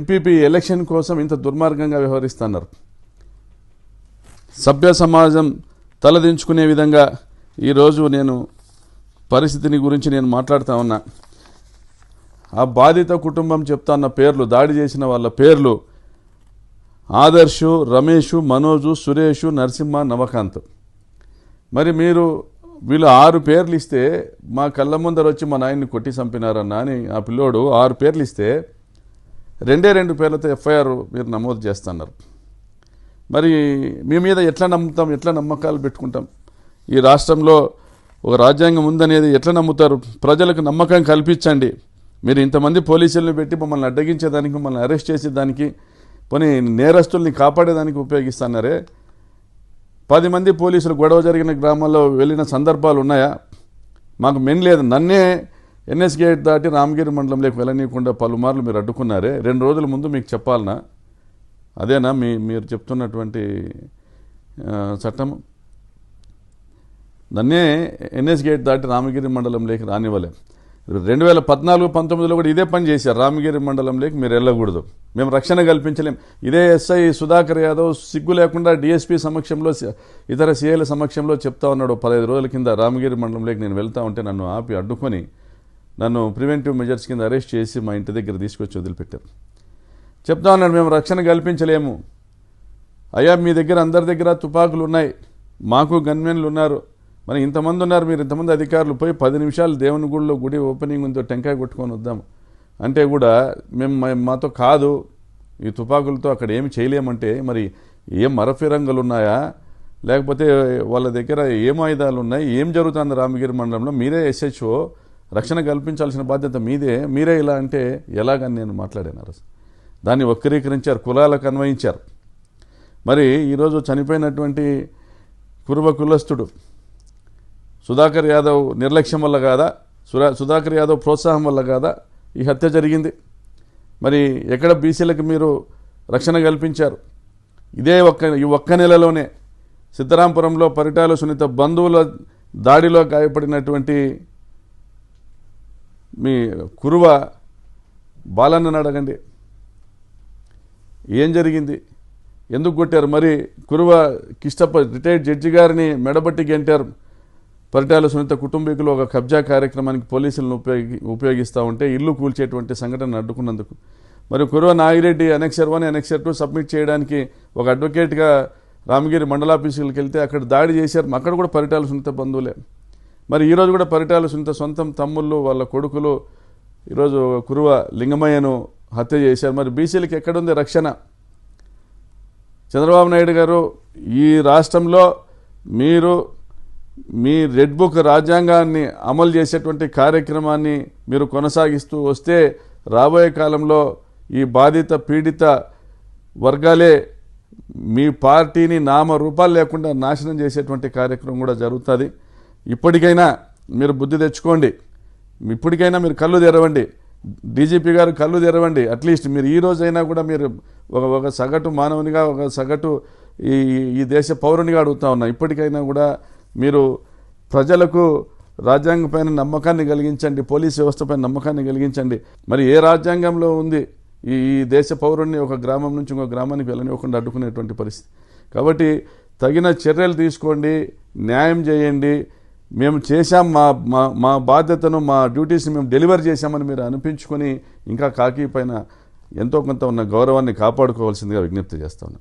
MPP election కోసం ఇంత దుర్మార్గంగా వ్యవహరిస్తున్నారు. సభ్య సమాజం తలదించుకునే విధంగా ఈరోజు నేను పరిస్థితిని గురించి నేను మాట్లాడుతూ ఉన్నా. ఆ బాధిత కుటుంబం చెప్తాన్న పేర్లు దాడి చేసిన వాళ్ళ పేర్లు ఆదర్శు రమేషు మనోజు సురేషు నరసింహ నవకాంత్. మరి మీరు వీళ్ళు ఆరు పేర్లు ఇస్తే మా కళ్ళ ముందర వచ్చి మా నాయన్ని కొట్టి చంపినారన్నా అని ఆ పిల్లోడు ఆరు పేర్లు ఇస్తే రెండే రెండు పేర్లతో ఎఫ్ఐఆర్ మీరు నమోదు చేస్తున్నారు. మరి మీ మీద ఎట్లా నమ్ముతాం ఎట్లా నమ్మకాలు పెట్టుకుంటాం? ఈ రాష్ట్రంలో ఒక రాజ్యాంగం ఉందనేది ఎట్లా నమ్ముతారు? ప్రజలకు నమ్మకం కల్పించండి. మీరు ఇంతమంది పోలీసులను పెట్టి మమ్మల్ని అడ్డగించేదానికి మమ్మల్ని అరెస్ట్ చేసేదానికి పోనీ నేరస్తుల్ని కాపాడేదానికి ఉపయోగిస్తున్నారే? పది మంది పోలీసులు గొడవ జరిగిన గ్రామాల్లో వెళ్ళిన సందర్భాలు ఉన్నాయా? మాకు మెన్ లేదు. నన్నే ఎన్ఎస్ గేట్ దాటి రామగిరి మండలంలోకి వెళ్ళనీయకుండా పలుమార్లు మీరు అడ్డుకున్నారే. రెండు రోజుల ముందు మీకు చెప్పాలనా? అదేనా మీ మీరు చెప్తున్నటువంటి చట్టం నన్నే ఎన్ఎస్ గేట్ దాటి రామగిరి మండలంలోకి రానివ్వలేం. రెండు వేల పద్నాలుగు పంతొమ్మిదిలో కూడా ఇదే పని చేశారు. రామగిరి మండలంలోకి మీరు వెళ్ళకూడదు. మేము రక్షణ కల్పించలేం. ఇదే ఎస్ఐ సుధాకర్ యాదవ్ సిగ్గు లేకుండా డిఎస్పీ సమక్షంలో ఇతర సీఏల సమక్షంలో చెప్తా ఉన్నాడు. పదహైదు రోజుల కింద రామగిరి మండలంలోకి నేను వెళ్తా ఉంటే నన్ను ఆపి అడ్డుకొని నన్ను ప్రివెంటివ్ మెజర్స్ కింద అరెస్ట్ చేసి మా ఇంటి దగ్గర తీసుకొచ్చి వదిలిపెట్టారు. చెప్తా ఉన్నాడు మేము రక్షణ కల్పించలేము. అయ్యా మీ దగ్గర అందరి దగ్గర తుపాకులు ఉన్నాయి. మాకు గన్మెన్లు ఉన్నారు. మరి ఇంతమంది ఉన్నారు మీరు ఇంతమంది అధికారులు పోయి పది నిమిషాలు దేవుని గుడిలో గుడి ఓపెనింగ్ ఉందో టెంకాయ కొట్టుకొని వద్దాం. అంటే కూడా మేము మాతో కాదు. ఈ తుపాకులతో అక్కడ ఏమి చేయలేమంటే మరి ఏం మరఫిరంగులు ఉన్నాయా? లేకపోతే వాళ్ళ దగ్గర ఏం ఆయుధాలు ఉన్నాయి? ఏం జరుగుతుంది రామగిరి మండలంలో? మీరే ఎస్హెచ్ఓ. రక్షణ కల్పించాల్సిన బాధ్యత మీదే. మీరే ఇలా అంటే ఎలాగని నేను మాట్లాడాను దాన్ని వక్రీకరించారు కులాలకు అన్వయించారు. మరి ఈరోజు చనిపోయినటువంటి కురువ కులస్థుడు సుధాకర్ యాదవ్ నిర్లక్ష్యం వల్ల కాదా? సురా సుధాకర్ యాదవ్ ప్రోత్సాహం వల్ల కాదా? ఈ హత్య జరిగింది. మరి ఎక్కడ బీసీలకు మీరు రక్షణ కల్పించారు? ఇదే ఒక్క ఈ ఒక్క నెలలోనే సిద్ధరాంపురంలో పరిటాల సునీత బంధువుల దాడిలో గాయపడినటువంటి మీ కురువ బాలన్నను అడగండి. ఏం జరిగింది? ఎందుకు కొట్టారు? మరి కురువ కిష్టప్ప రిటైర్డ్ జడ్జి గారిని మెడబట్టి గెంటారు. పరిటాల సునీత కుటుంబీకులు ఒక కబ్జా కార్యక్రమానికి పోలీసులను ఉపయోగి ఉపయోగిస్తూ ఉంటే ఇల్లు కూల్చేటువంటి సంఘటన అడ్డుకున్నందుకు మరి Kuruva Nagireddy annexure one annexure two submit చేయడానికి ఒక అడ్వకేట్గా రామగిరి మండలాఫీసులకు వెళ్తే అక్కడ దాడి చేశారు. అక్కడ కూడా పరిటాల సునీత బంధువులే. మరి ఈరోజు కూడా పరిటాల సునీత సొంతం తమ్ముళ్ళు వాళ్ళ కొడుకులు ఈరోజు కురువ లింగమయ్యను హత్య చేశారు. మరి బీసీలకు ఎక్కడుంది రక్షణ? చంద్రబాబు నాయుడు గారు ఈ రాష్ట్రంలో మీరు మీ రెడ్ బుక్ రాజ్యాంగాన్ని అమలు చేసేటువంటి కార్యక్రమాన్ని మీరు కొనసాగిస్తూ వస్తే రాబోయే కాలంలో ఈ బాధిత పీడిత వర్గాలే మీ పార్టీని నామ రూపాలు లేకుండా నాశనం చేసేటువంటి కార్యక్రమం కూడా జరుగుతుంది. ఇప్పటికైనా మీరు బుద్ధి తెచ్చుకోండి. ఇప్పటికైనా మీరు కళ్ళు తెరవండి. డీజీపీ గారు కళ్ళు తెరవండి. అట్లీస్ట్ మీరు ఈ రోజైనా కూడా మీరు ఒక ఒక సగటు మానవునిగా ఒక సగటు ఈ ఈ దేశ పౌరునిగా అడుగుతా ఉన్నా. ఇప్పటికైనా కూడా మీరు ప్రజలకు రాజ్యాంగం పైన నమ్మకాన్ని కలిగించండి. పోలీస్ వ్యవస్థపైన నమ్మకాన్ని కలిగించండి. మరి ఏ రాజ్యాంగంలో ఉంది ఈ ఈ దేశ పౌరుణ్ణి ఒక గ్రామం నుంచి ఇంకో గ్రామానికి వెళ్ళనివ్వకుండా అడ్డుకునేటువంటి పరిస్థితి? కాబట్టి తగిన చర్యలు తీసుకోండి. న్యాయం చేయండి. మేము చేశాం మా మా మా బాధ్యతను మా డ్యూటీస్ని మేము డెలివర్ చేశామని మీరు అనిపించుకొని ఇంకా కాకి పైన ఎంతో కొంత ఉన్న గౌరవాన్ని కాపాడుకోవాల్సిందిగా విజ్ఞప్తి చేస్తాను